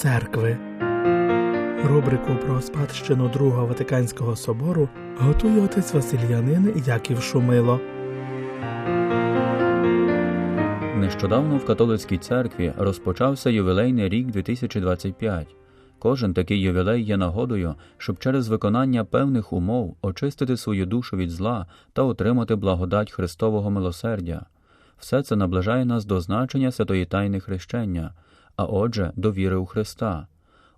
церкви. Рубрику про спадщину Другого Ватиканського собору готує отець Васильянин Яків Шумило. Нещодавно в католицькій церкві розпочався ювілейний рік 2025. Кожен такий ювілей є нагодою, щоб через виконання певних умов очистити свою душу від зла та отримати благодать Христового милосердя. Все це наближає нас до значення святої тайни хрещення, а отже, до віри у Христа.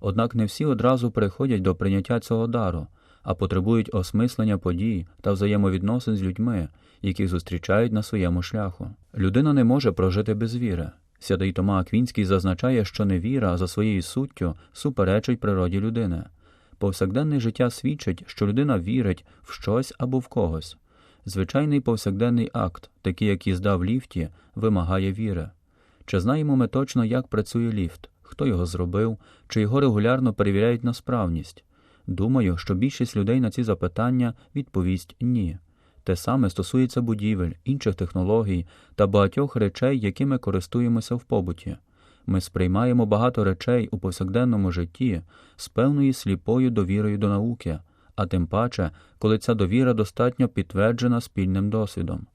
Однак не всі одразу приходять до прийняття цього дару, а потребують осмислення подій та взаємовідносин з людьми, яких зустрічають на своєму шляху. Людина не може прожити без віри. Святий Тома Аквінський зазначає, що невіра за своєю суттю суперечить природі людини. Повсякденне життя свідчить, що людина вірить в щось або в когось. Звичайний повсякденний акт, такий як їзда в ліфті, вимагає віри. Чи знаємо ми точно, як працює ліфт, хто його зробив, чи його регулярно перевіряють на справність? Думаю, що більшість людей на ці запитання відповість ні. Те саме стосується будівель, інших технологій та багатьох речей, якими користуємося в побуті. Ми сприймаємо багато речей у повсякденному житті з певною сліпою довірою до науки, а тим паче, коли ця довіра достатньо підтверджена спільним досвідом.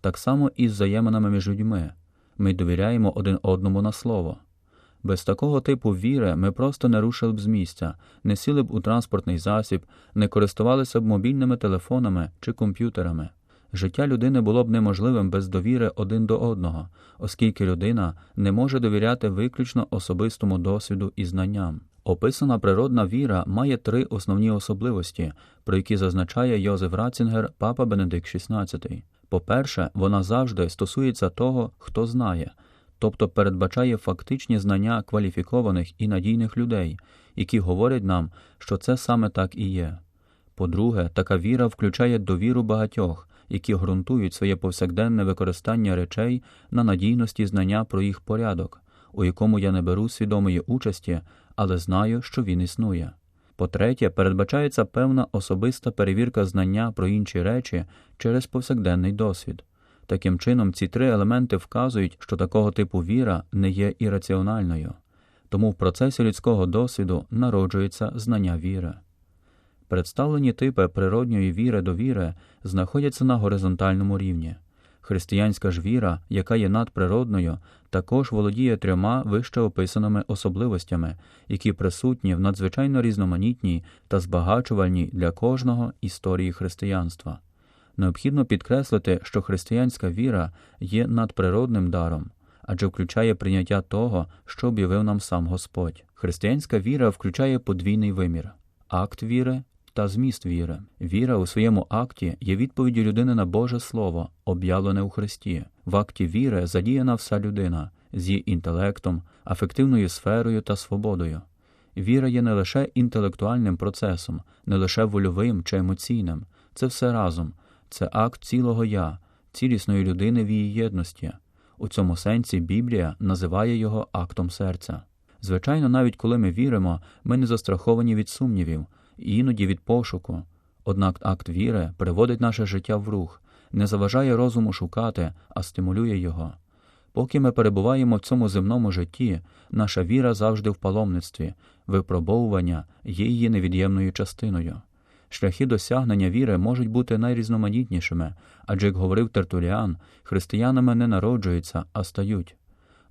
Так само і з взаєминами між людьми ми довіряємо один одному на слово. Без такого типу віри ми просто не рушили б з місця, не сіли б у транспортний засіб, не користувалися б мобільними телефонами чи комп'ютерами. Життя людини було б неможливим без довіри один до одного, оскільки людина не може довіряти виключно особистому досвіду і знанням. Описана природна віра має три основні особливості, про які зазначає Йозеф Рацінгер, папа Бенедикт XVI. По-перше, вона завжди стосується того, хто знає, тобто передбачає фактичні знання кваліфікованих і надійних людей, які говорять нам, що це саме так і є. По-друге, така віра включає довіру багатьох, які ґрунтують своє повсякденне використання речей на надійності знання про їх порядок, у якому я не беру свідомої участі, але знаю, що він існує. По-третє, передбачається певна особиста перевірка знання про інші речі через повсякденний досвід. Таким чином, ці три елементи вказують, що такого типу віра не є ірраціональною, тому в процесі людського досвіду народжується знання віри. Представлені типи природньої віри до віри знаходяться на горизонтальному рівні. Християнська ж віра, яка є надприродною, також володіє трьома вище описаними особливостями, які присутні в надзвичайно різноманітній та збагачувальній для кожного історії християнства. Необхідно підкреслити, що християнська віра є надприродним даром, адже включає прийняття того, що об'явив нам сам Господь. Християнська віра включає подвійний вимір акт віри та зміст віри. Віра у своєму акті є відповіддю людини на Боже Слово, об'явлене у Христі. В акті віри задіяна вся людина з її інтелектом, афективною сферою та свободою. Віра є не лише інтелектуальним процесом, не лише вольовим чи емоційним, це все разом, це акт цілого я, цілісної людини в її єдності. У цьому сенсі Біблія називає його актом серця. Звичайно, навіть коли ми віримо, ми не застраховані від сумнівів, іноді від пошуку. Однак акт віри приводить наше життя в рух, не заважає розуму шукати, а стимулює його. Поки ми перебуваємо в цьому земному житті, наша віра завжди в паломництві, випробовування є її невід'ємною частиною. Шляхи досягнення віри можуть бути найрізноманітнішими, адже, як говорив Тертуліан, християнами не народжуються, а стають.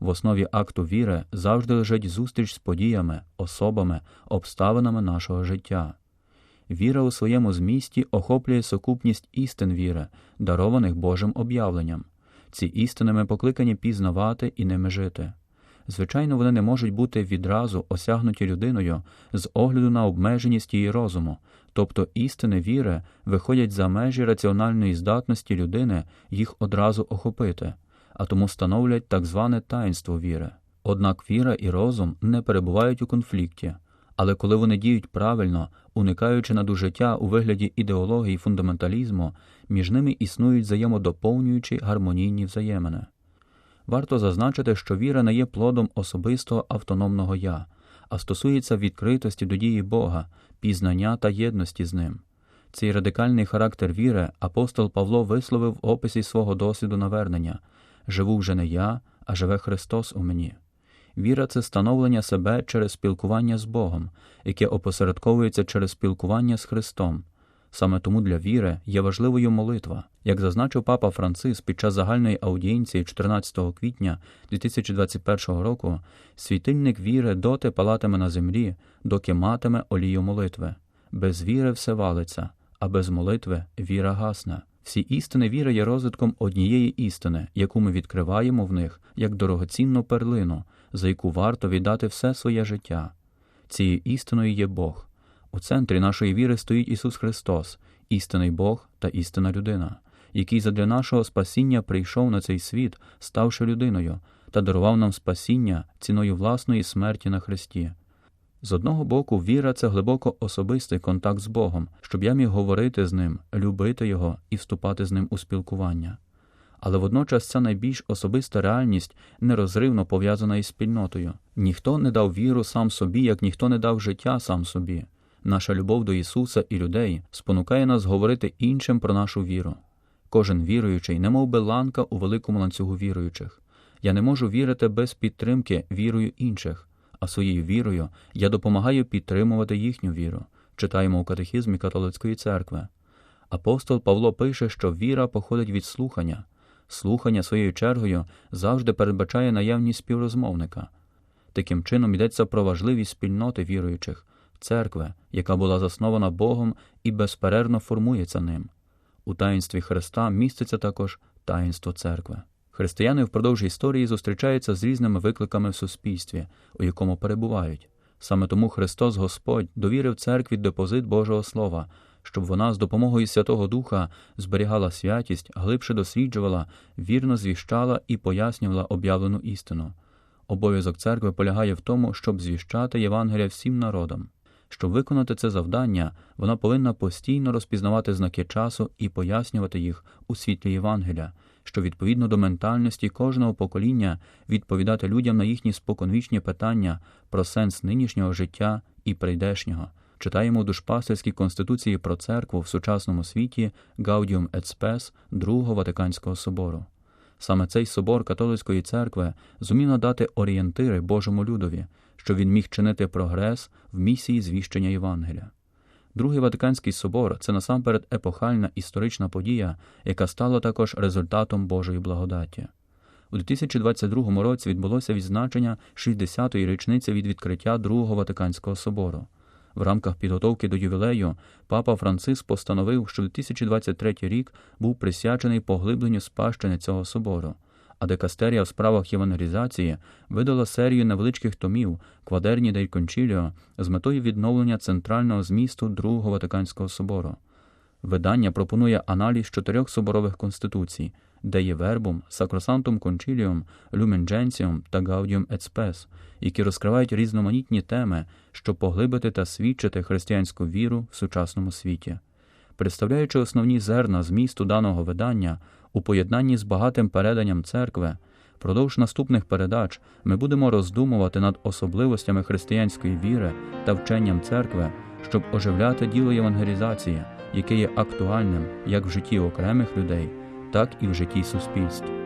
В основі акту віри завжди лежить зустріч з подіями, особами, обставинами нашого життя. Віра у своєму змісті охоплює сукупність істин віри, дарованих Божим об'явленням. Ці істини ми покликані пізнавати і ними жити. Звичайно, вони не можуть бути відразу осягнуті людиною з огляду на обмеженість її розуму, тобто істини віри виходять за межі раціональної здатності людини їх одразу охопити, а тому становлять так зване таїнство віри. Однак віра і розум не перебувають у конфлікті, але коли вони діють правильно, уникаючи надужиття у вигляді ідеології фундаменталізму, між ними існують взаємодоповнюючі гармонійні взаємини. Варто зазначити, що віра не є плодом особистого автономного я, а стосується відкритості до дії Бога, пізнання та єдності з ним. Цей радикальний характер віри апостол Павло висловив в описі свого досвіду навернення живу вже не я, а живе Христос у мені. Віра це становлення себе через спілкування з Богом, яке опосередковується через спілкування з Христом. Саме тому для віри є важливою молитва. Як зазначив папа Францис під час загальної аудієнції 14 квітня 2021 року, світильник віри доти палатиме на землі, доки матиме олію молитви. Без віри все валиться, а без молитви віра гасне. Всі істини віри є розвитком однієї істини, яку ми відкриваємо в них як дорогоцінну перлину, за яку варто віддати все своє життя. Цією істиною є Бог. У центрі нашої віри стоїть Ісус Христос, істинний Бог та істинна людина, який задля нашого спасіння прийшов на цей світ, ставши людиною, та дарував нам спасіння ціною власної смерті на Христі. З одного боку, віра це глибоко особистий контакт з Богом, щоб я міг говорити з ним, любити Його і вступати з ним у спілкування. Але водночас ця найбільш особиста реальність нерозривно пов'язана із спільнотою. Ніхто не дав віру сам собі, як ніхто не дав життя сам собі. Наша любов до Ісуса і людей спонукає нас говорити іншим про нашу віру. Кожен віруючий, немов би ланка у великому ланцюгу віруючих. Я не можу вірити без підтримки вірою інших, а своєю вірою я допомагаю підтримувати їхню віру. Читаємо у катехізмі католицької церкви. Апостол Павло пише, що віра походить від слухання. Слухання своєю чергою завжди передбачає наявність співрозмовника. Таким чином йдеться про важливість спільноти віруючих, церкви, яка була заснована Богом і безперервно формується ним. У таїнстві Христа міститься також таїнство церкви. Християни впродовж історії зустрічаються з різними викликами в суспільстві, у якому перебувають. Саме тому Христос Господь довірив церкві депозит Божого Слова, щоб вона з допомогою Святого Духа зберігала святість, глибше досліджувала, вірно звіщала і пояснювала об'явлену істину. Обов'язок церкви полягає в тому, щоб звіщати Євангелія всім народам. Щоб виконати це завдання, вона повинна постійно розпізнавати знаки часу і пояснювати їх у світлі Євангелія, що відповідно до ментальності кожного покоління відповідати людям на їхні споконвічні питання про сенс нинішнього життя і прийдешнього. Читаємо у душпастерській конституції про церкву в сучасному світі Gaudium et Другого Ватиканського собору. Саме цей собор католицької церкви зумів надати орієнтири Божому людові, щоб він міг чинити прогрес в місії звіщення Євангелія. Другий Ватиканський собор це насамперед епохальна історична подія, яка стала також результатом Божої благодаті. У 2022 році відбулося відзначення 60-ї річниці від відкриття Другого Ватиканського собору. В рамках підготовки до ювілею папа Франциск постановив, що 2023 рік був присвячений поглибленню спадщини цього собору, а декастерія в справах євангелізації видала серію невеличких томів Квадерні дель Кончіліо з метою відновлення центрального змісту Другого Ватиканського собору. Видання пропонує аналіз чотирьох соборових конституцій, де є вербум, сакросантум кончіліум, люмен дженсіум та гаудіум spes, які розкривають різноманітні теми, щоб поглибити та свідчити християнську віру в сучасному світі. Представляючи основні зерна змісту даного видання у поєднанні з багатим переданням церкви, Продовж наступних передач ми будемо роздумувати над особливостями християнської віри та вченням церкви, щоб оживляти діло євангелізації, яке є актуальним як в житті окремих людей, так і в житті суспільств.